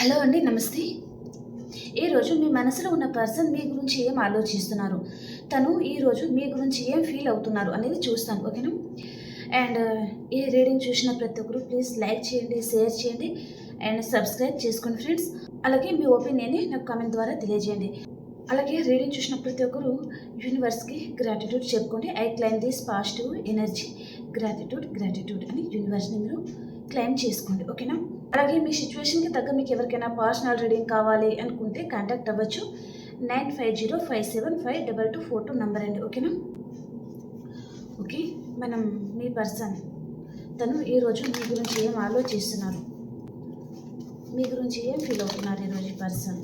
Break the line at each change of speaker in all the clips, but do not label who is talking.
Hello అండి నమస్తే. ఈరోజు మీ మనసులో ఉన్న పర్సన్ మీ గురించి ఏం ఆలోచిస్తున్నారు? తను ఈరోజు మీ గురించి ఏం ఫీల్ అవుతున్నారు అనేది చూస్తాను ఓకేనా? అండ్ ఈ రీడింగ్ చూసిన ప్రతి ఒక్కరు ప్లీజ్ లైక్ చేయండి షేర్ చేయండి అండ్ సబ్స్క్రైబ్ చేసుకోండి ఫ్రెండ్స్. అలాగే మీ ఒపీనియన్ని నాకు కామెంట్ ద్వారా తెలియజేయండి. అలాగే రీడింగ్ చూసిన ప్రతి ఒక్కరు యూనివర్స్కి గ్రాటిట్యూడ్ చెప్పుకోండి. I claim this positive energy gratitude gratitude అని యూనివర్స్ని మీరు క్లైమ్ చేసుకోండి ఓకేనా? అలాగే మీ సిచ్యువేషన్కి తగ్గ మీకు ఎవరికైనా పర్సనల్ రీడింగ్ కావాలి అనుకుంటే కాంటాక్ట్ అవ్వచ్చు. Nine five zero five seven five double two four two number అండి. ఓకేనా ఓకే మనం మీ పర్సన్ తను ఈరోజు మీ గురించి ఏం ఆలోచిస్తున్నారు? మీ గురించి ఏం ఫీల్ అవుతున్నారు ఈరోజు ఈ పర్సన్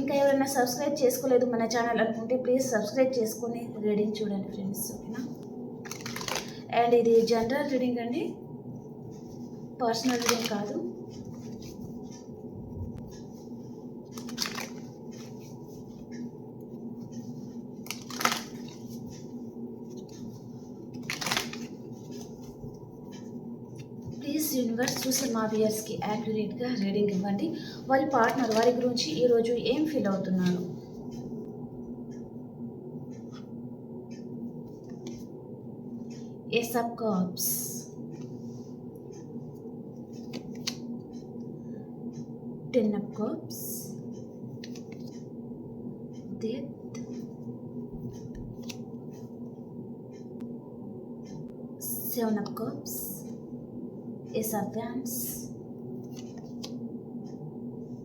ఇంకా ఎవరైనా సబ్స్క్రైబ్ చేసుకోలేదు మన ఛానల్ అనుకుంటే ప్లీజ్ సబ్స్క్రైబ్ చేసుకొని రీడింగ్ చూడండి ఫ్రెండ్స్ ఓకేనా అండ్ ఇది జనరల్ రీడింగ్ అండి. పర్సనల్ రీడింగ్ కాదు. ప్లీజ్ యూనివర్స్ చూసే మా వ్యూయర్స్కి యాక్యురేట్గా రీడింగ్ ఇవ్వండి. వారి పార్ట్నర్ వారి గురించి ఈరోజు ఏం ఫీల్ అవుతున్నారు? Ace of cups Ten of Cups. Death. Seven of Cups. Ace of Wands.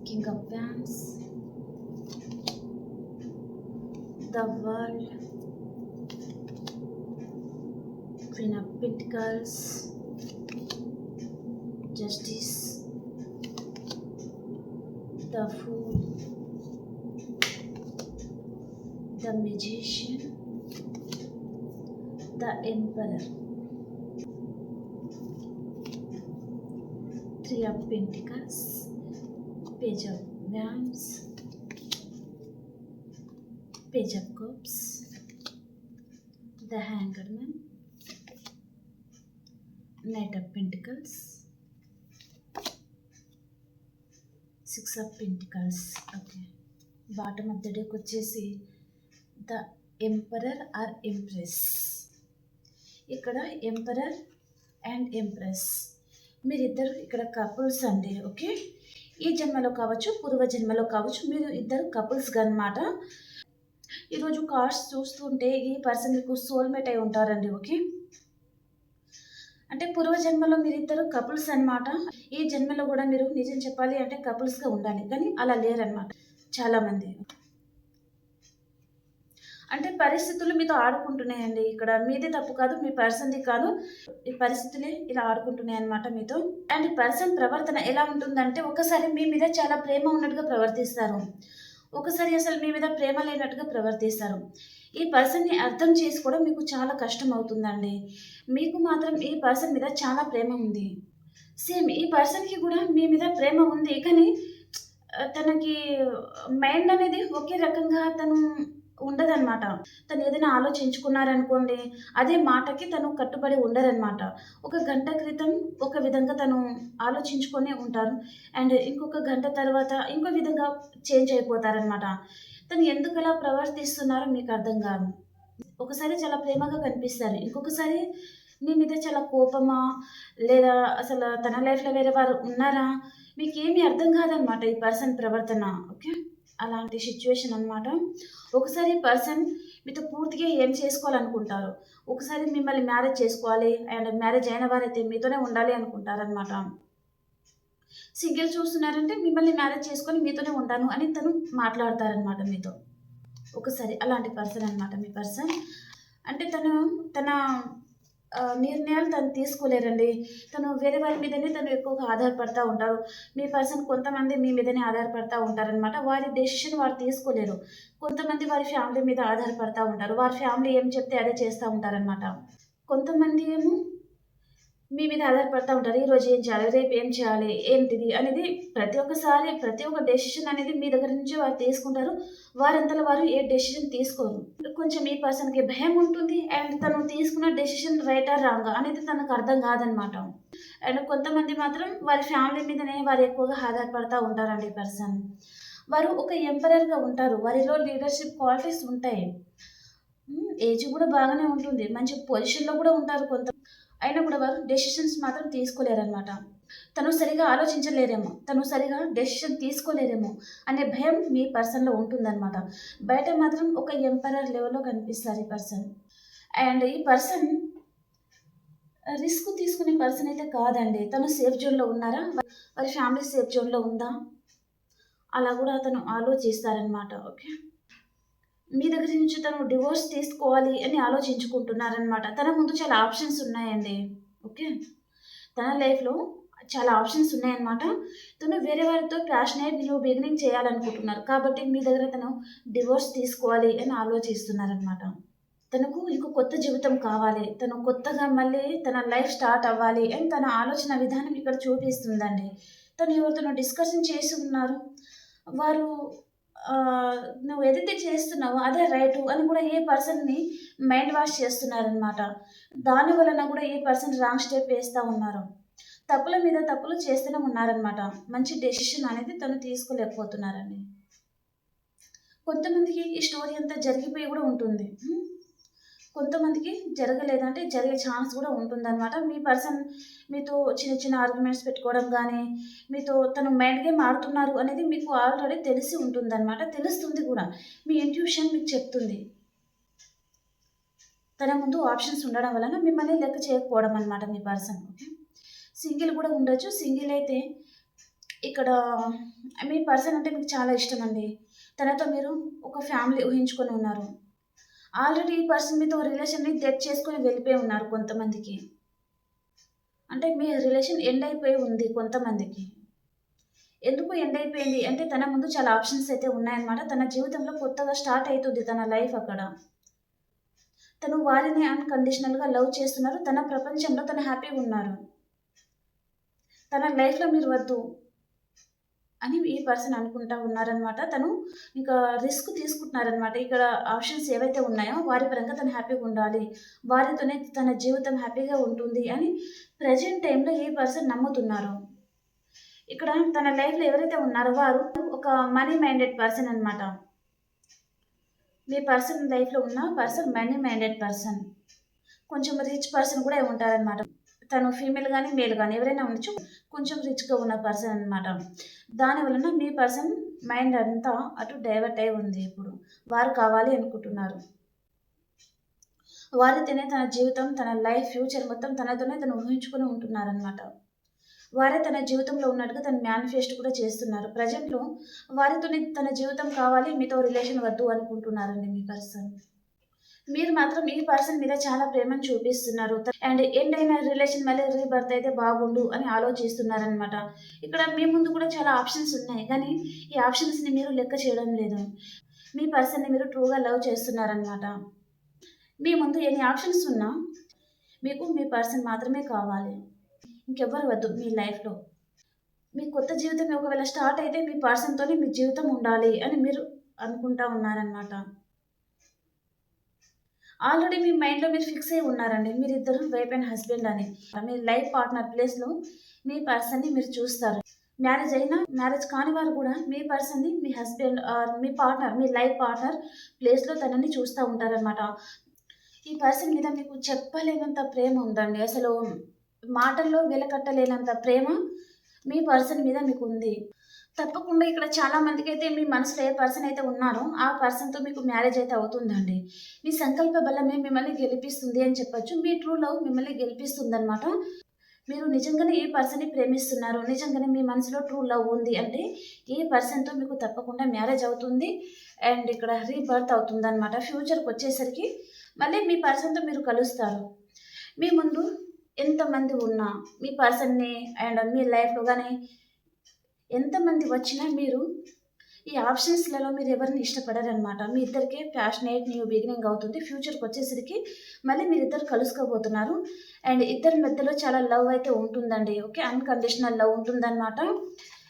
King of Wands. The World. Queen of Pentacles, Justice, the fool, the magician, the emperor. Three of Pentacles, Page of Wands, Page of Cups, the Hanged Man, Knight of Pentacles, six of pentacles okay bottom of the డేకి వచ్చేసి the emperor or empress. ఇక్కడ emperor and empress. మీరిద్దరు ఇక్కడ couples అండి okay? ఈ జన్మలో కావచ్చు పూర్వ జన్మలో కావచ్చు మీరు ఇద్దరు కపుల్స్గా అనమాట ఈరోజు కార్డ్స్ చూస్తుంటే ఈ పర్సన్ మీకు సోల్మేట్ అయి ఉంటారండి ఓకే? అంటే పూర్వ జన్మలో మీరిద్దరు కపుల్స్ అనమాట ఈ జన్మలో కూడా మీరు నిజం చెప్పాలి అంటే కపుల్స్గా ఉండాలి. కానీ అలా లేరనమాట చాలామంది. అంటే పరిస్థితులు మీతో ఆడుకుంటున్నాయండి ఇక్కడ. మీది తప్పు కాదు మీ పర్సన్ది కాదు. ఈ పరిస్థితులే ఇలా ఆడుకుంటున్నాయి అనమాట మీతో. అండ్ ఈ పర్సన్ ప్రవర్తన ఎలా ఉంటుందంటే ఒకసారి మీ మీద చాలా ప్రేమ ఉన్నట్టుగా ప్రవర్తిస్తారు. ఒకసారి అసలు మీ మీద ప్రేమ లేనట్టుగా ప్రవర్తిస్తారు. ఈ పర్సన్ని అర్థం చేసుకోవడం మీకు చాలా కష్టం అవుతుందండి మీకు మాత్రం ఈ పర్సన్ మీద చాలా ప్రేమ ఉంది. సేమ్ ఈ పర్సన్కి కూడా మీ మీద ప్రేమ ఉంది కానీ తనకి మైండ్ అనేది ఒకే రకంగా తను ఉండదన్నమాట. తను ఏదైనా ఆలోచించుకున్నారనుకోండి అదే మాటకి తను కట్టుబడి ఉండరనమాట ఒక గంట క్రితం ఒక విధంగా తను ఆలోచించుకొని ఉంటారు. అండ్ ఇంకొక గంట తర్వాత ఇంకో విధంగా చేంజ్ అయిపోతారనమాట తను ఎందుకు అలా ప్రవర్తిస్తున్నారో మీకు అర్థం కాదు. ఒకసారి చాలా ప్రేమగా కనిపిస్తారు. ఇంకొకసారి మీ మీద చాలా కోపమా? లేదా అసలు తన లైఫ్లో వేరే వారు ఉన్నారా? మీకు ఏమీ అర్థం కాదనమాట ఈ పర్సన్ ప్రవర్తన. ఓకే? అలాంటి సిచ్యువేషన్ అనమాట ఒకసారి పర్సన్ మీతో పూర్తిగా ఏం చేసుకోవాలనుకుంటారు? ఒకసారి మిమ్మల్ని మ్యారేజ్ చేసుకోవాలి అండ్ మ్యారేజ్ అయిన వారైతే మీతోనే ఉండాలి అనుకుంటారనమాట సింగిల్ చూస్తున్నారంటే మిమ్మల్ని మ్యారేజ్ చేసుకొని మీతోనే ఉంటాను అని తను మాట్లాడతారనమాట మీతో. ఒకసారి అలాంటి పర్సన్ అనమాట మీ పర్సన్ అంటే తను తన నిర్ణయాలు తను తీసుకోలేరండి. తను వేరే వారి మీదనే తను ఎక్కువగా ఆధారపడతా ఉంటారు. మీ పర్సన్ కొంతమంది మీ మీదనే ఆధారపడతా ఉంటారనమాట వారి డెసిషన్ వారు తీసుకోలేరు. కొంతమంది వారి ఫ్యామిలీ మీద ఆధారపడతా ఉంటారు. వారి ఫ్యామిలీ ఏం చెప్తే అదే చేస్తూ ఉంటారనమాట కొంతమంది ఏమో మీ మీద ఆధారపడతా ఉంటారు. ఈ రోజు ఏం చేయాలి? రేపు ఏం చేయాలి? ఏంటిది? అనేది ప్రతి ఒక్కసారి ప్రతి ఒక్క డెసిషన్ అనేది మీ దగ్గర నుంచి వారు తీసుకుంటారు. వారంతలో వారు ఏ డెసిషన్ తీసుకోరు. కొంచెం ఈ పర్సన్కి భయం ఉంటుంది. అండ్ తను తీసుకున్న డెసిషన్ రైటర్ రాంగ్ అనేది తనకు అర్థం కాదనమాట. అండ్ కొంతమంది మాత్రం వారి ఫ్యామిలీ మీదనే వారు ఎక్కువగా ఆధారపడతా ఉంటారండి ఈ పర్సన్ వారు ఒక ఎంపరర్గా ఉంటారు. వారిలో లీడర్షిప్ క్వాలిటీస్ ఉంటాయి. ఏజ్ కూడా బాగానే ఉంటుంది. మంచి పొజిషన్లో కూడా ఉంటారు కొంత అయినా కూడా వారు డెసిషన్స్ మాత్రం తీసుకోలేరన్నమాట. తను సరిగా ఆలోచించలేరేమో. తను సరిగా డెసిషన్ తీసుకోలేరేమో అనే భయం మీ పర్సన్లో ఉంటుందన్నమాట. బయట మాత్రం ఒక ఎంపరర్ లెవెల్లో కనిపిస్తారు ఈ పర్సన్. అండ్ ఈ పర్సన్ రిస్క్ తీసుకునే పర్సన్ అయితే కాదండి. తను సేఫ్ జోన్లో ఉన్నారా? వారి ఫ్యామిలీ సేఫ్ జోన్లో ఉందా? అలా కూడా అతను ఆలోచిస్తారనమాట ఓకే. మీ దగ్గర నుంచి తను డివోర్స్ తీసుకోవాలి అని ఆలోచించుకుంటున్నారనమాట తన ముందు చాలా ఆప్షన్స్ ఉన్నాయండి. ఓకే తన లైఫ్లో చాలా ఆప్షన్స్ ఉన్నాయన్నమాట. తను వేరే వారితో ప్యాషనేట్ న్యూ బిగినింగ్ చేయాలనుకుంటున్నారు. కాబట్టి మీ దగ్గర తను డివోర్స్ తీసుకోవాలి అని ఆలోచిస్తున్నారనమాట తనకు ఇంకో కొత్త జీవితం కావాలి. తను కొత్తగా మళ్ళీ తన లైఫ్ స్టార్ట్ అవ్వాలి అని తన ఆలోచన విధానం ఇక్కడ చూపిస్తుందండి. తను ఎవరితోనో డిస్కషన్ చేసి ఉన్నారు. వారు నువ్వు ఏదైతే చేస్తున్నావో అదే రైటు అని కూడా ఏ పర్సన్ని మైండ్ వాష్ చేస్తున్నారనమాట దాని వలన కూడా ఏ పర్సన్ రాంగ్ స్టెప్ వేస్తూ ఉన్నారు. తప్పుల మీద తప్పులు చేస్తూనే ఉన్నారనమాట మంచి డెసిషన్ అనేది తను తీసుకోలేకపోతున్నారని. కొంతమందికి ఈ స్టోరీ అంతా జరిగిపోయి కూడా ఉంటుంది. కొంతమందికి జరగలేదంటే జరిగే ఛాన్స్ కూడా ఉంటుందన్నమాట. మీ పర్సన్ మీతో చిన్న చిన్న ఆర్గ్యుమెంట్స్ పెట్టుకోవడం కానీ మీతో తను మైండ్ గేమ్ ఆడుతున్నారు అనేది మీకు ఆల్రెడీ తెలిసి ఉంటుందన్నమాట. తెలుస్తుంది కూడా. మీ ఇంట్యూషన్ మీకు చెప్తుంది. తన ముందు ఆప్షన్స్ ఉండడం వలన మిమ్మల్ని లెక్క చేయకపోవడం అనమాట మీ పర్సన్. ఓకే? సింగిల్ కూడా ఉండొచ్చు. సింగిల్ అయితే ఇక్కడ మీ పర్సన్ అంటే మీకు చాలా ఇష్టం అండి. తనతో మీరు ఒక ఫ్యామిలీ ఊహించుకొని ఉన్నారు. ఆల్రెడీ ఈ పర్సన్ మీతో రిలేషన్ని డెత్ చేసుకొని వెళ్ళిపోయి ఉన్నారు కొంతమందికి. అంటే మీ రిలేషన్ ఎండ్ అయిపోయి ఉంది కొంతమందికి. ఎందుకు ఎండ్ అయిపోయింది? అంటే తన ముందు చాలా ఆప్షన్స్ అయితే ఉన్నాయన్నమాట. తన జీవితంలో కొత్తగా స్టార్ట్ అవుతుంది తన లైఫ్ అక్కడ. తను వారిని అన్కండిషనల్గా లవ్ చేస్తున్నారు. తన ప్రపంచంలో తను హ్యాపీగా ఉన్నారు. తన లైఫ్లో మీరు వద్దు. అని ఈ పర్సన్ అనుకుంటా ఉన్నారనమాట తను ఇంకా రిస్క్ తీసుకుంటున్నారనమాట ఇక్కడ ఆప్షన్స్ ఏవైతే ఉన్నాయో వారి పరంగా తను హ్యాపీగా ఉండాలి. వారితోనే తన జీవితం హ్యాపీగా ఉంటుంది అని ప్రజెంట్ టైంలో ఈ పర్సన్ నమ్ముతున్నారు. ఇక్కడ తన లైఫ్లో ఎవరైతే ఉన్నారో వారు ఒక మనీ మైండెడ్ పర్సన్ అనమాట మీ పర్సన్ లైఫ్లో ఉన్న పర్సన్ మనీ మైండెడ్ పర్సన్ కొంచెం రిచ్ పర్సన్ కూడా ఉంటారనమాట తను ఫీమేల్ కానీ మేల్ కానీ ఎవరైనా ఉండొచ్చు. కొంచెం రిచ్గా ఉన్న పర్సన్ అనమాట దాని వలన మీ పర్సన్ మైండ్ అంతా అటు డైవర్ట్ అయి ఉంది ఇప్పుడు. వారు కావాలి అనుకుంటున్నారు. వారితోనే తన జీవితం తన లైఫ్ ఫ్యూచర్ మొత్తం తనతోనే తను ఊహించుకొని ఉంటున్నారనమాట వారే తన జీవితంలో ఉన్నట్టుగా తను మేనిఫెస్ట్ కూడా చేస్తున్నారు. ప్రజెంట్లో వారితోనే తన జీవితం కావాలి మీతో రిలేషన్ వద్దు అనుకుంటున్నారండి మీ పర్సన్ మీరు మాత్రం ఈ పర్సన్ మీద చాలా ప్రేమను చూపిస్తున్నారు. అండ్ ఎండ్ అయిన రిలేషన్ మళ్ళీ రీబర్త్ అయితే బాగుండు అని ఆలోచిస్తున్నారనమాట ఇక్కడ మీ ముందు కూడా చాలా ఆప్షన్స్ ఉన్నాయి. కానీ ఈ ఆప్షన్స్ని మీరు లెక్క చేయడం లేదు. మీ పర్సన్ని మీరు ట్రూగా లవ్ చేస్తున్నారనమాట మీ ముందు ఎన్ని ఆప్షన్స్ ఉన్నా మీకు మీ పర్సన్ మాత్రమే కావాలి. ఇంకెవ్వరు వద్దు మీ లైఫ్లో మీ కొత్త జీవితం ఒకవేళ స్టార్ట్ అయితే మీ పర్సన్తోనే మీ జీవితం ఉండాలి అని మీరు అనుకుంటా ఉన్నారనమాట ఆల్రెడీ మీ మైండ్లో మీరు ఫిక్స్ అయి ఉన్నారండి. మీరిద్దరు వైఫ్ అండ్ హస్బెండ్ అని. మీ లైఫ్ పార్ట్నర్ ప్లేస్లో మీ పర్సన్ని మీరు చూస్తారు. మ్యారేజ్ అయినా మ్యారేజ్ కాని వారు కూడా మీ పర్సన్ని మీ హస్బెండ్ ఆర్ మీ పార్ట్నర్ మీ లైఫ్ పార్ట్నర్ ప్లేస్లో తనని చూస్తూ ఉంటారనమాట ఈ పర్సన్ మీద మీకు చెప్పలేనంత ప్రేమ ఉందండి. అసలు మాటల్లో వెలకట్టలేనంత ప్రేమ మీ పర్సన్ మీద మీకు ఉంది తప్పకుండా ఇక్కడ చాలా మందికి అయితే మీ మనసులో ఏ పర్సన్ అయితే ఉన్నారో ఆ పర్సన్తో మీకు మ్యారేజ్ అయితే అవుతుందండి. మీ సంకల్ప బలమే మిమ్మల్ని గెలిపిస్తుంది అని చెప్పొచ్చు. మీ ట్రూ లవ్ మిమ్మల్ని గెలిపిస్తుంది అనమాట మీరు నిజంగానే ఏ పర్సన్ని ప్రేమిస్తున్నారు నిజంగానే మీ మనసులో ట్రూ లవ్ ఉంది అంటే ఏ పర్సన్తో మీకు తప్పకుండా మ్యారేజ్ అవుతుంది అండ్ ఇక్కడ రీబర్త్ అవుతుంది అనమాట ఫ్యూచర్కి వచ్చేసరికి మళ్ళీ మీ పర్సన్తో మీరు కలుస్తారు. మీ ముందు ఎంతమంది ఉన్నా మీ పర్సన్ని అండ్ మీ లైఫ్లో కానీ ఎంతమంది వచ్చినా మీరు ఈ ఆప్షన్స్లలో మీరు ఎవరిని ఇష్టపడారనమాట మీ ఇద్దరికే ప్యాషనేట్ న్యూ బిగినింగ్ అవుతుంది. ఫ్యూచర్కి వచ్చేసరికి మళ్ళీ మీరిద్దరు కలుసుకోబోతున్నారు. అండ్ ఇద్దరి మధ్యలో చాలా లవ్ అయితే ఉంటుందండి. ఓకే? అన్కండిషనల్ లవ్ ఉంటుందన్నమాట.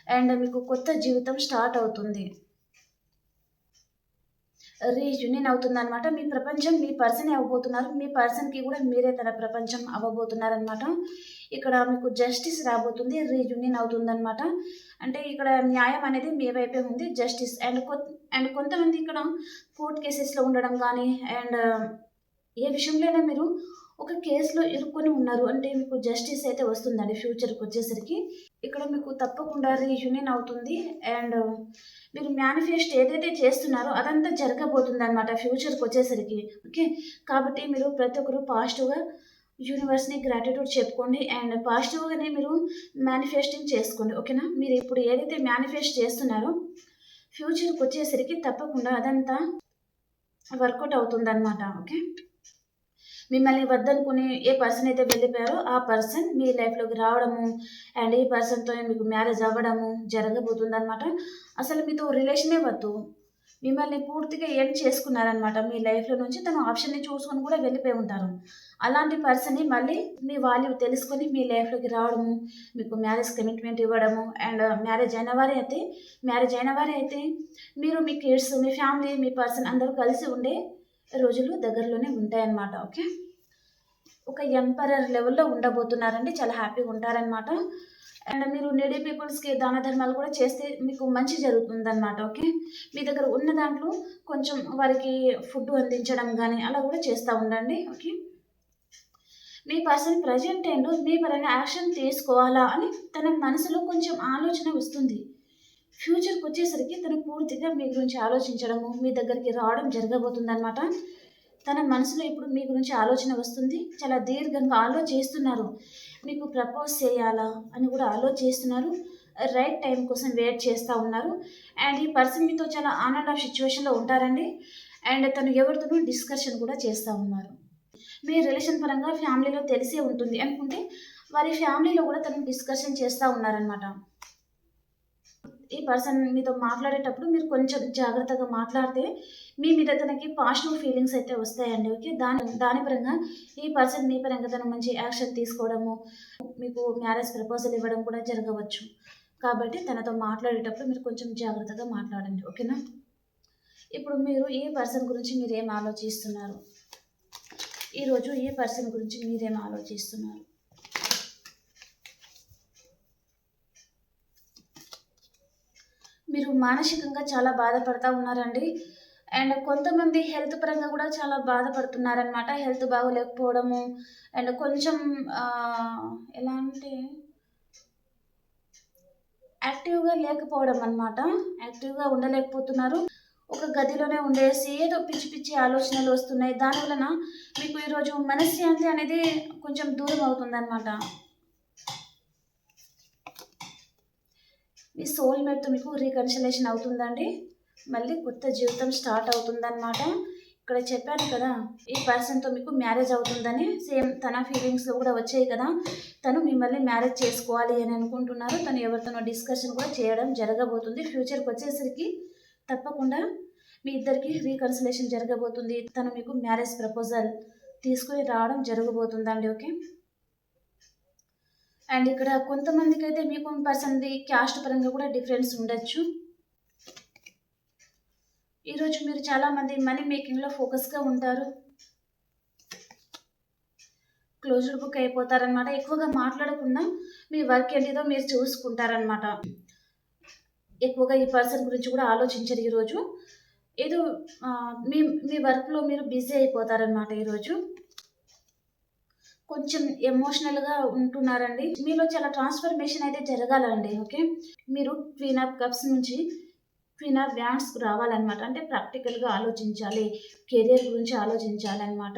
అండ్ మీకు కొత్త జీవితం స్టార్ట్ అవుతుంది. రీయూనియన్ అవుతుంది అనమాట మీ ప్రపంచం మీ పర్సన్ అవ్వబోతున్నారు మీ పర్సన్కి కూడా మీరే తన ప్రపంచం అవ్వబోతున్నారనమాట ఇక్కడ మీకు జస్టిస్ రాబోతుంది రీయూనియన్ అవుతుందన్నమాట. అంటే ఇక్కడ న్యాయం అనేది మీ వైపే ఉంది జస్టిస్ అండ్ కొ అండ్ కొంతమంది ఇక్కడ కోర్ట్ కేసెస్లో ఉండడం కానీ అండ్ ఏ విషయంలోనైనా మీరు ఒక కేసులో ఇరుక్కొని ఉన్నారు. అంటే మీకు జస్టిస్ అయితే వస్తుందండి ఫ్యూచర్కి వచ్చేసరికి. ఇక్కడ మీకు తప్పకుండా రీయూనియన్ అవుతుంది. అండ్ uh, మీరు మేనిఫెస్ట్ ఏదైతే చేస్తున్నారో అదంతా జరగబోతుంది అనమాట ఫ్యూచర్కి వచ్చేసరికి. ఓకే కాబట్టి మీరు ప్రతి ఒక్కరు పాజిటివ్గా యూనివర్స్ని గ్రాటిట్యూడ్ చెప్పుకోండి. అండ్ పాజిటివ్గానే మీరు మేనిఫెస్టింగ్ చేసుకోండి. ఓకేనా మీరు ఇప్పుడు ఏదైతే మేనిఫెస్ట్ చేస్తున్నారో ఫ్యూచర్కి వచ్చేసరికి తప్పకుండా అదంతా వర్కౌట్ అవుతుందన్నమాట. ఓకే మిమ్మల్ని వద్దనుకుని ఏ పర్సన్ అయితే వెళ్ళిపోయారో ఆ పర్సన్ మీ లైఫ్లోకి రావడము అండ్ ఈ పర్సన్తో మీకు మ్యారేజ్ అవ్వడము జరగబోతుంది అనమాట అసలు మీతో రిలేషనే వద్దు. మిమ్మల్ని పూర్తిగా ఏం చేసుకున్నారనమాట మీ లైఫ్లో నుంచి తను ఆప్షన్ని చూసుకొని కూడా వెళ్ళిపోయి ఉంటారు. అలాంటి పర్సన్ని మళ్ళీ మీ వాల్యూ తెలుసుకొని మీ లైఫ్లోకి రావడము మీకు మ్యారేజ్ కమిట్మెంట్ ఇవ్వడము అండ్ మ్యారేజ్ అయిన వారే అయితే మ్యారేజ్ అయిన వారే అయితే మీరు మీ కిడ్స్ మీ ఫ్యామిలీ మీ పర్సన్ అందరూ కలిసి ఉండే రోజులు దగ్గరలోనే ఉంటాయన్నమాట ఓకే? ఒక ఎంపరర్ లెవెల్లో ఉండబోతున్నారండి చాలా హ్యాపీగా ఉంటారనమాట అండ్ మీరు నీడీ పీపుల్స్కి దాన ధర్మాలు కూడా చేస్తే మీకు మంచి జరుగుతుందన్నమాట ఓకే? మీ దగ్గర ఉన్న దాంట్లో కొంచెం వారికి ఫుడ్ అందించడం కానీ అలా కూడా చేస్తూ ఉండండి ఓకే? మీ పర్సన్ ప్రజెంట్ ఏంటో మీ పరంగా యాక్షన్ తీసుకోవాలా అని తన మనసులో కొంచెం ఆలోచన వస్తుంది. ఫ్యూచర్కి వచ్చేసరికి తను పూర్తిగా మీ గురించి ఆలోచించడము మీ దగ్గరికి రావడం జరగబోతుందన్నమాట. తన మనసులో ఇప్పుడు మీ గురించి ఆలోచన వస్తుంది. చాలా దీర్ఘంగా ఆలోచిస్తున్నారు. మీకు ప్రపోజ్ చేయాలా అని కూడా ఆలోచిస్తున్నారు. రైట్ టైం కోసం వెయిట్ చేస్తూ ఉన్నారు. అండ్ ఈ పర్సన్ మీతో చాలా ఆన్ అండ్ ఆఫ్ సిచ్యువేషన్లో ఉంటారండి. అండ్ తను ఎవరితోనూ డిస్కషన్ కూడా చేస్తూ ఉన్నారు. మీ రిలేషన్ పరంగా ఫ్యామిలీలో తెలిసే ఉంటుంది అనుకుంటే వారి ఫ్యామిలీలో కూడా తను డిస్కషన్ చేస్తూ ఉన్నారనమాట ఈ పర్సన్ మీతో మాట్లాడేటప్పుడు మీరు కొంచెం జాగ్రత్తగా మాట్లాడితే మీ మీద తనకి పాజిటివ్ ఫీలింగ్స్ అయితే వస్తాయండి ఓకే దాని దాని పరంగా ఈ పర్సన్ మీ పరంగా తను మంచి యాక్షన్ తీసుకోవడము మీకు మ్యారేజ్ ప్రపోజల్ ఇవ్వడం కూడా జరగవచ్చు. కాబట్టి తనతో మాట్లాడేటప్పుడు మీరు కొంచెం జాగ్రత్తగా మాట్లాడండి ఓకేనా ఇప్పుడు మీరు ఈ పర్సన్ గురించి మీరేం ఆలోచిస్తున్నారు? ఈరోజు ఈ పర్సన్ గురించి మీరేం ఆలోచిస్తున్నారు? మీరు మానసికంగా చాలా బాధపడతా ఉన్నారండి. అండ్ కొంతమంది హెల్త్ పరంగా కూడా చాలా బాధపడుతున్నారనమాట హెల్త్ బాగోలేకపోవడము. అండ్ కొంచెం ఎలా అంటే యాక్టివ్గా లేకపోవడం అనమాట యాక్టివ్గా ఉండలేకపోతున్నారు. ఒక గదిలోనే ఉండేసి ఏదో పిచ్చి పిచ్చి ఆలోచనలు వస్తున్నాయి. దాని వలన మీకు ఈరోజు మనశ్శాంతి అనేది కొంచెం దూరం అవుతుందన్నమాట. మీ సోల్మేట్తో మీకు రీకన్సిలేషన్ అవుతుందండి? మళ్ళీ కొత్త జీవితం స్టార్ట్ అవుతుందన్నమాట. ఇక్కడ చెప్పాను కదా ఈ పర్సన్తో మీకు మ్యారేజ్ అవుతుందని సేమ్ తన ఫీలింగ్స్ కూడా వచ్చాయి కదా. తను మిమ్మల్ని మ్యారేజ్ చేసుకోవాలి అని అనుకుంటున్నారు. తను ఎవరితోనో డిస్కషన్ కూడా చేయడం జరగబోతుంది. ఫ్యూచర్కి వచ్చేసరికి తప్పకుండా మీ ఇద్దరికి రీకన్సిలేషన్ జరగబోతుంది. తను మీకు మ్యారేజ్ ప్రపోజల్ తీసుకుని రావడం జరగబోతుందండి ఓకే? అండ్ ఇక్కడ కొంతమందికి అయితే మీకు పర్సన్ది క్యాస్ట్ పరంగా కూడా డిఫరెన్స్ ఉండొచ్చు. ఈరోజు మీరు చాలామంది మనీ మేకింగ్లో ఫోకస్గా ఉంటారు. క్లోజ్డ్ బుక్ అయిపోతారనమాట ఎక్కువగా మాట్లాడకుండా మీ వర్క్ ఏంటిదో మీరు చూసుకుంటారనమాట ఎక్కువగా ఈ పర్సన్ గురించి కూడా ఆలోచించరు ఈరోజు. ఏదో మీ మీ వర్క్లో మీరు బిజీ అయిపోతారనమాట ఈరోజు. కొంచెం ఎమోషనల్గా ఉంటున్నారండి. మీలో చాలా ట్రాన్స్ఫర్మేషన్ అయితే జరగాలండి ఓకే మీరు క్వీన్ ఆఫ్ కప్స్ నుంచి క్వీన్ ఆఫ్ వ్యాండ్స్ రావాలన్నమాట. అంటే ప్రాక్టికల్గా ఆలోచించాలి కెరియర్ గురించి ఆలోచించాలన్నమాట.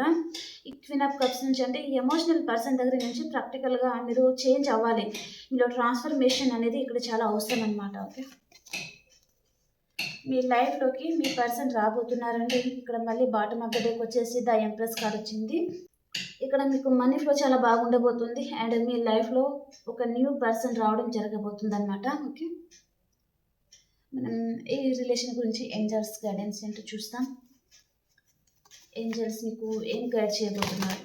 ఈ క్వీన్ ఆఫ్ కప్స్ నుంచి అంటే ఎమోషనల్ పర్సన్ దగ్గర నుంచి ప్రాక్టికల్గా మీరు చేంజ్ అవ్వాలి. మీలో ట్రాన్స్ఫర్మేషన్ అనేది ఇక్కడ చాలా అవసరం అనమాట ఓకే మీ లైఫ్లోకి మీ పర్సన్ రాబోతున్నారండి. ఇక్కడ మళ్ళీ బాటమ్ ఆఫ్ ద డేకి వచ్చేసి ద ఎంప్రెస్ కార్డ్ వచ్చింది. ఇక్కడ మీకు మనీ ఫ్లో చాలా బాగుండబోతుంది అండ్ మీ లైఫ్లో ఒక న్యూ పర్సన్ రావడం జరగబోతుంది అనమాట ఓకే మనం ఈ రిలేషన్ గురించి ఏంజల్స్ గైడెన్స్ ఏంటో చూస్తాం. ఏంజల్స్ మీకు ఏం గైడ్ చేయబోతున్నారు?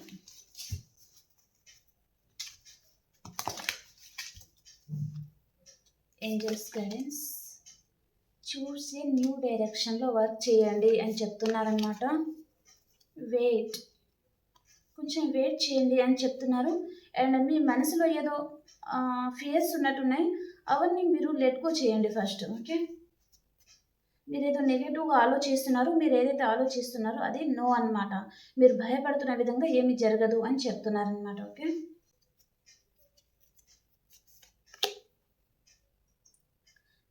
ఏంజల్స్ గైడెన్స్ చూసి న్యూ డైరెక్షన్లో వర్క్ చేయండి అని చెప్తున్నారనమాట వెయిట్ కొంచెం వెయిట్ చేయండి అని చెప్తున్నారు. అండ్ మీ మనసులో ఏదో ఫియర్స్ ఉన్నట్టున్నాయి. అవన్నీ మీరు లెట్కో చేయండి ఫస్ట్ ఓకే మీరు ఏదో నెగిటివ్గా ఆలోచిస్తున్నారు మీరు ఏదైతే ఆలోచిస్తున్నారో అది నో అన్నమాట. మీరు భయపడుతున్న విధంగా ఏమి జరగదు అని చెప్తున్నారనమాట ఓకే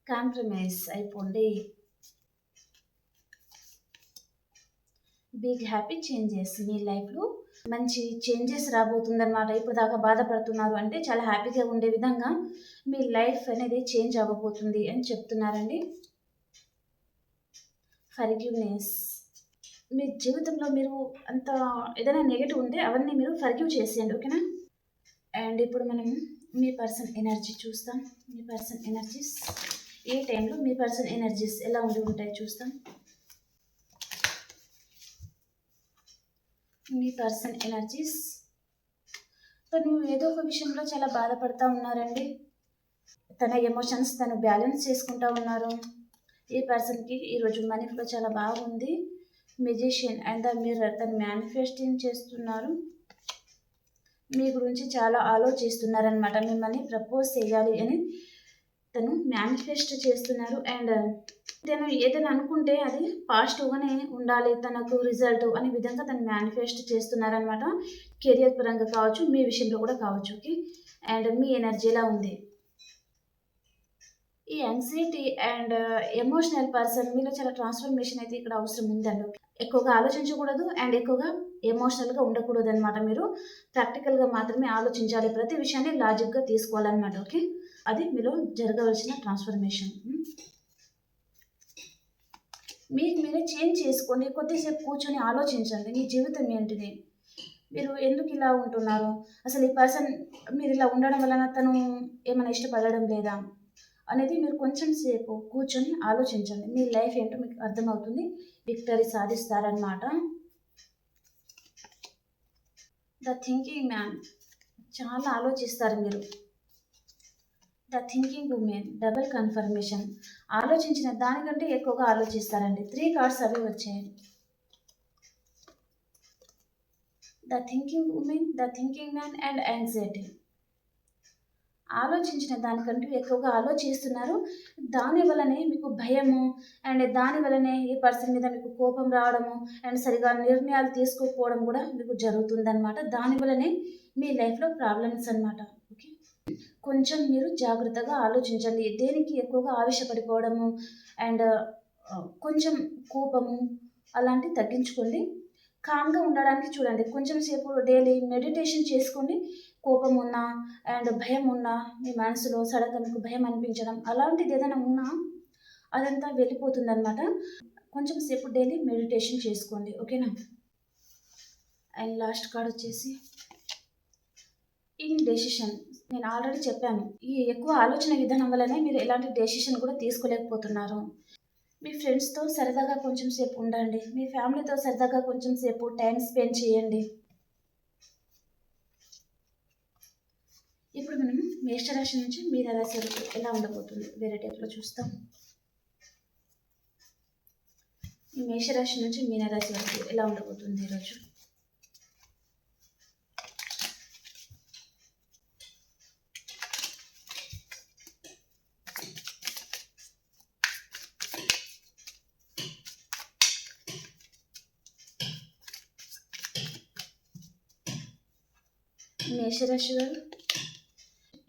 కాంప్రమైజ్ అయిపోండి. బిగ్ హ్యాపీ చేంజెస్ మీ లైఫ్లో మంచి చేంజెస్ రాబోతుందన్నమాట. ఇప్పుడు దాకా బాధపడుతున్నారు అంటే చాలా హ్యాపీగా ఉండే విధంగా మీ లైఫ్ అనేది చేంజ్ అవ్వబోతుంది అని చెప్తున్నారండి. ఫర్గ్యూనెస్. మీ జీవితంలో మీరు అంత ఏదైనా నెగటివ్ ఉంటే అవన్నీ మీరు ఫర్గ్యూ చేసేయండి ఓకేనా? అండ్ ఇప్పుడు మనం మీ పర్సన్ ఎనర్జీ చూస్తాం. మీ పర్సన్ ఎనర్జీస్. ఈ టైంలో మీ పర్సన్ ఎనర్జీస్ ఎలా ఉండి ఉంటాయి చూస్తాం. మీ పర్సన్ ఎనర్జీస్. తను ఏదో ఒక విషయంలో చాలా బాధపడతా ఉన్నారండి. తన ఎమోషన్స్ తను బ్యాలెన్స్ చేసుకుంటా ఉన్నారు. ఈ పర్సన్కి ఈరోజు మనీ ఫ్లో చాలా బాగుంది. మెజిషియన్ అండ్ ద మిర్రర్ తను మేనిఫెస్టింగ్ చేస్తున్నారు. మీ గురించి చాలా ఆలోచిస్తున్నారనమాట మిమ్మల్ని ప్రపోజ్ చేయాలి అని తను మేనిఫెస్ట్ చేస్తున్నారు అండ్ uh, తను ఏదైనా అనుకుంటే అది పాజిటివ్గానే ఉండాలి తనకు రిజల్ట్ అనే విధంగా తను మేనిఫెస్ట్ చేస్తున్నారనమాట కెరియర్ పరంగా కావచ్చు మీ విషయంలో కూడా కావచ్చు ఓకే అండ్ మీ ఎనర్జీ ఎలా ఉంది. ఈ యాంగ్జైటీ అండ్ ఎమోషనల్ పర్సన్ మీలో చాలా ట్రాన్స్ఫర్మేషన్ అయితే ఇక్కడ అవసరం ఉందండి ఎక్కువగా ఆలోచించకూడదు అండ్ ఎక్కువగా ఎమోషనల్గా ఉండకూడదు అనమాట మీరు. ప్రాక్టికల్గా మాత్రమే ఆలోచించాలి. ప్రతి విషయాన్ని లాజిక్గా తీసుకోవాలన్నమాట ఓకే అది మీలో జరగవలసిన ట్రాన్స్ఫర్మేషన్ మీకు మీరే చేంజ్ చేసుకోండి కొద్దిసేపు కూర్చొని ఆలోచించండి. మీ జీవితం ఏంటిది? మీరు ఎందుకు ఇలా ఉంటున్నారు? అసలు ఈ పర్సన్ మీరు ఇలా ఉండడం వలన తను ఏమైనా ఇష్టపడడం లేదా? అనేది మీరు కొంచెం సేపు కూర్చొని ఆలోచించండి. మీ లైఫ్ ఏంటో మీకు అర్థమవుతుంది. విక్టరీ సాధిస్తారనమాట ద థింకింగ్ మ్యాన్ చాలా ఆలోచిస్తారు మీరు. The thinking woman double confirmation. ఆలోచించిన దానికంటే ఎక్కువగా ఆలోచిస్తారండి. త్రీ కార్డ్స్ అవి వచ్చాయి. The thinking woman the thinking man and anxiety. ఆలోచించిన దానికంటే ఎక్కువగా ఆలోచిస్తున్నారు. దాని వలనే మీకు భయము అండ్ దాని వలనే ఈ పర్సన్ మీద మీకు కోపం రావడము అండ్ సరిగా నిర్ణయాలు తీసుకోకపోవడం కూడా మీకు జరుగుతుందన్నమాట. దాని వలనే మీ లైఫ్లో ప్రాబ్లమ్స్ అనమాట కొంచెం మీరు జాగ్రత్తగా ఆలోచించండి. దేనికి ఎక్కువగా ఆవేశపడిపోవడము అండ్ కొంచెం కోపము అలాంటివి తగ్గించుకోండి. కామ్గా ఉండడానికి చూడండి. కొంచెం సేపు డైలీ మెడిటేషన్ చేసుకోండి కోపం ఉన్నా అండ్ భయం ఉన్నా మీ మనసులో సడన్గా మీకు భయం అనిపించడం అలాంటిది ఏదైనా ఉన్నా అదంతా వెళ్ళిపోతుంది అనమాట కొంచెం సేపు డైలీ మెడిటేషన్ చేసుకోండి. ఓకేనా? అండ్ లాస్ట్ కార్డ్ వచ్చేసి ఇన్ డెసిషన్ నేను ఆల్రెడీ చెప్పాను. ఈ ఎక్కువ ఆలోచన విధానం వల్లనే మీరు ఎలాంటి డెసిషన్ కూడా తీసుకోలేకపోతున్నారు. మీ ఫ్రెండ్స్తో సరదాగా కొంచెం సేపు ఉండండి. మీ ఫ్యామిలీతో సరదాగా కొంచెం సేపు టైం స్పెండ్ చేయండి. ఇప్పుడు మనం మేషరాశి నుంచి మీనరాశి వరకు ఎలా ఉండబోతుంది? వేరే టైప్లో చూస్తాం. ఈ మేషరాశి నుంచి మీనరాశి వరకు ఎలా ఉండబోతుంది ఈరోజు? మేషరాశి గారు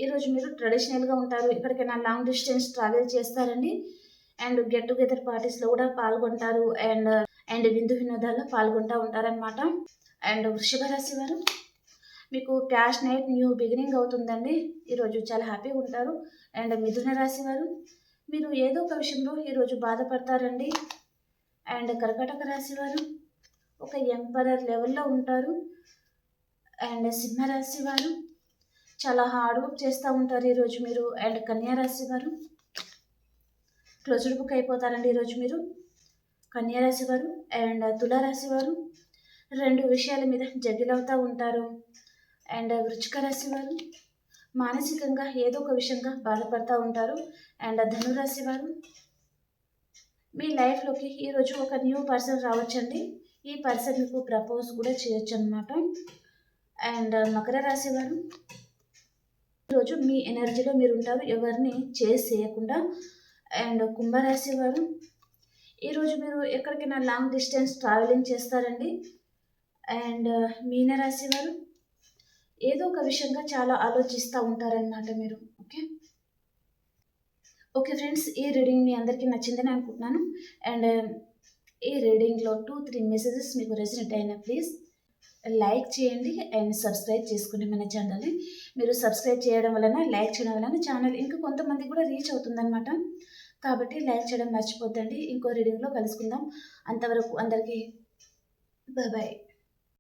ఈరోజు మీరు ట్రెడిషనల్గా ఉంటారు ఎక్కడికైనా లాంగ్ డిస్టెన్స్ ట్రావెల్ చేస్తారండి. అండ్ గెట్ టుగెదర్ పార్టీస్లో కూడా పాల్గొంటారు. అండ్ అండ్ విందు వినోదాల్లో పాల్గొంటూ ఉంటారనమాట అండ్ వృషభ రాశి వారు మీకు క్యాష్ నైట్ న్యూ బిగినింగ్ అవుతుందండి. ఈరోజు చాలా హ్యాపీగా ఉంటారు. అండ్ మిథున రాశి వారు మీరు ఏదో ఒక విషయంలో ఈరోజు బాధపడతారండి. అండ్ కర్కటక రాశి వారు ఒక ఎంపరర్ లెవెల్లో ఉంటారు. అండ్ సింహరాశి వారు చాలా హార్డ్ వర్క్ చేస్తూ ఉంటారు ఈరోజు మీరు. అండ్ కన్యారాశి వారు క్లోజ్డ్ బుక్ అయిపోతారండి ఈరోజు మీరు. కన్యారాశి వారు అండ్ తులారాశి వారు రెండు విషయాల మీద జగిలవుతూ ఉంటారు. అండ్ వృచ్చిక రాశి వారు మానసికంగా ఏదో ఒక విషయంగా బాధపడుతూ ఉంటారు. అండ్ ధనురాశి వారు మీ లైఫ్లోకి ఈరోజు ఒక న్యూ పర్సన్ రావచ్చండి. ఈ పర్సన్ మీకు ప్రపోజ్ కూడా చేయొచ్చు అనమాట అండ్ మకర రాశి వారు ఈరోజు మీ ఎనర్జీలో మీరు ఉంటారు ఎవరిని చేసి చేయకుండా. అండ్ కుంభరాశి వారు ఈరోజు మీరు ఎక్కడికైనా లాంగ్ డిస్టెన్స్ ట్రావెలింగ్ చేస్తారండి. అండ్ మీనరాశి వారు ఏదో ఒక విషయంగా చాలా ఆలోచిస్తూ ఉంటారనమాట మీరు ఓకే? ఓకే ఫ్రెండ్స్ ఈ రీడింగ్ మీ అందరికీ నచ్చిందని అనుకుంటున్నాను. అండ్ ఈ రీడింగ్లో టూ త్రీ మెసేజెస్ మీకు రెసినెట్ అయినా ప్లీజ్ లైక్ చేయండి అండ్ సబ్స్క్రైబ్ చేసుకోండి మన ఛానల్ని. మీరు సబ్స్క్రైబ్ చేయడం వలన లైక్ చేయడం వలన ఛానల్ ఇంకా కొంతమంది కూడా రీచ్ అవుతుందన్నమాట. కాబట్టి లైక్ చేయడం మర్చిపోద్దండి. ఇంకో రీడింగ్లో కలుసుకుందాం. అంతవరకు అందరికీ బాయ్